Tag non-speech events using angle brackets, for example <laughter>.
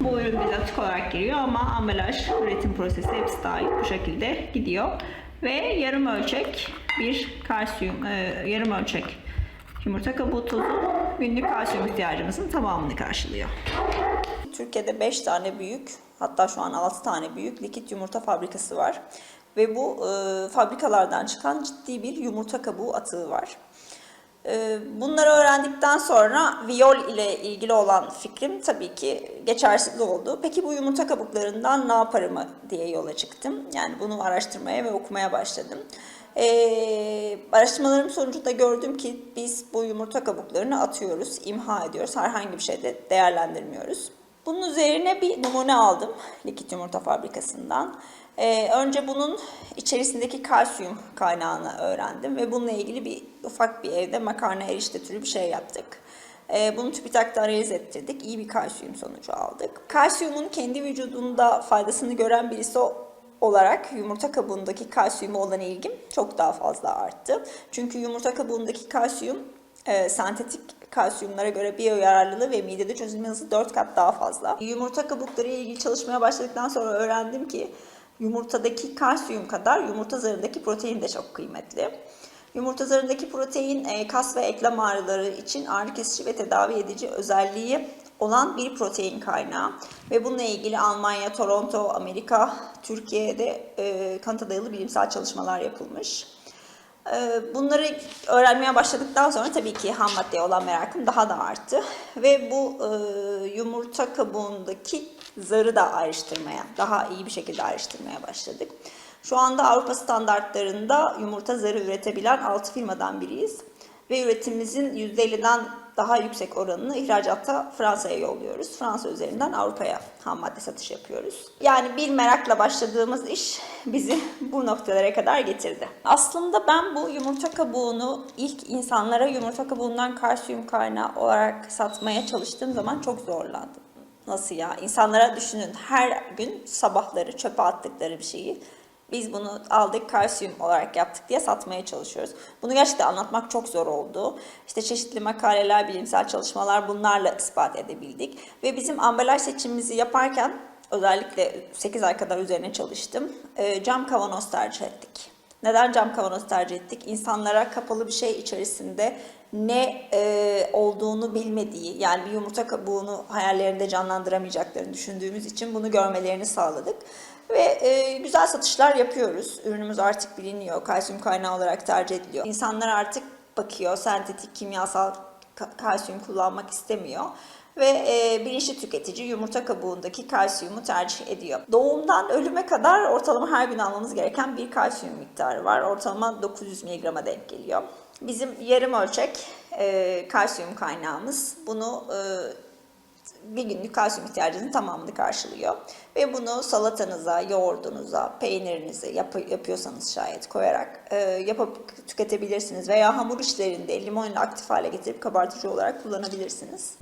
Bu ürün bir atık olarak giriyor ama ambalaj, üretim prosesi hepsi dahil bu şekilde gidiyor. Ve yarım ölçek bir kalsiyum, e, yarım ölçek yumurta kabuğu tozu günlük kalsiyum ihtiyacımızın tamamını karşılıyor. Türkiye'de 5 tane büyük, hatta şu an 6 tane büyük likit yumurta fabrikası var. Ve bu e, fabrikalardan çıkan ciddi bir yumurta kabuğu atığı var. E, bunları öğrendikten sonra viyol ile ilgili olan fikrim tabii ki geçersiz oldu. Peki bu yumurta kabuklarından ne yaparım diye yola çıktım. Yani bunu araştırmaya ve okumaya başladım. Ee, araştırmalarım sonucunda gördüm ki biz bu yumurta kabuklarını atıyoruz, imha ediyoruz. Herhangi bir şeyde değerlendirmiyoruz. Bunun üzerine bir numune aldım likit yumurta fabrikasından. Ee, önce bunun içerisindeki kalsiyum kaynağını öğrendim ve bununla ilgili bir ufak bir evde makarna erişte türü bir şey yaptık. Ee, bunu TÜBİTAK'ta analiz ettirdik. İyi bir kalsiyum sonucu aldık. Kalsiyumun kendi vücudunda faydasını gören birisi olarak yumurta kabuğundaki kalsiyuma olan ilgim çok daha fazla arttı. Çünkü yumurta kabuğundaki kalsiyum e, sentetik kalsiyumlara göre biyoyararlılığı ve midede çözülme hızı 4 kat daha fazla. Yumurta kabukları ile ilgili çalışmaya başladıktan sonra öğrendim ki yumurtadaki kalsiyum kadar yumurta zarındaki protein de çok kıymetli. Yumurta zarındaki protein e, kas ve eklem ağrıları için ağrı kesici ve tedavi edici özelliği olan bir protein kaynağı. Ve bununla ilgili Almanya, Toronto, Amerika, Türkiye'de e, kanıta dayalı bilimsel çalışmalar yapılmış. E, Bunları öğrenmeye başladıktan sonra tabii ki ham maddeye olan merakım daha da arttı. Ve bu e, yumurta kabuğundaki zarı da ayrıştırmaya, daha iyi bir şekilde ayrıştırmaya başladık. Şu anda Avrupa standartlarında yumurta zarı üretebilen 6 firmadan biriyiz. Ve üretimimizin %50'den daha yüksek oranını ihracatta Fransa'ya yolluyoruz. Fransa üzerinden Avrupa'ya ham madde satış yapıyoruz. Yani bir merakla başladığımız iş bizi <laughs> bu noktalara kadar getirdi. Aslında ben bu yumurta kabuğunu ilk insanlara yumurta kabuğundan kalsiyum kaynağı olarak satmaya çalıştığım zaman çok zorlandım. Nasıl ya? İnsanlara düşünün her gün sabahları çöpe attıkları bir şeyi biz bunu aldık kalsiyum olarak yaptık diye satmaya çalışıyoruz. Bunu gerçekten anlatmak çok zor oldu. İşte çeşitli makaleler, bilimsel çalışmalar bunlarla ispat edebildik. Ve bizim ambalaj seçimimizi yaparken özellikle 8 ay kadar üzerine çalıştım. Ee, Cam kavanoz tercih ettik. Neden cam kavanoz tercih ettik? İnsanlara kapalı bir şey içerisinde ne e, olduğunu bilmediği, yani bir yumurta kabuğunu hayallerinde canlandıramayacaklarını düşündüğümüz için bunu görmelerini sağladık. Ve e, güzel satışlar yapıyoruz. Ürünümüz artık biliniyor, kalsiyum kaynağı olarak tercih ediliyor. İnsanlar artık bakıyor, sentetik kimyasal ka- kalsiyum kullanmak istemiyor ve e, bilinçli tüketici yumurta kabuğundaki kalsiyumu tercih ediyor. Doğumdan ölüme kadar ortalama her gün almamız gereken bir kalsiyum miktarı var. Ortalama 900 mg'a denk geliyor. Bizim yarım ölçek e, kalsiyum kaynağımız bunu e, bir günlük kalsiyum ihtiyacınızın tamamını karşılıyor. Ve bunu salatanıza, yoğurdunuza, peynirinize yap- yapıyorsanız şayet koyarak e, yapıp tüketebilirsiniz. Veya hamur işlerinde limon ile aktif hale getirip kabartıcı olarak kullanabilirsiniz.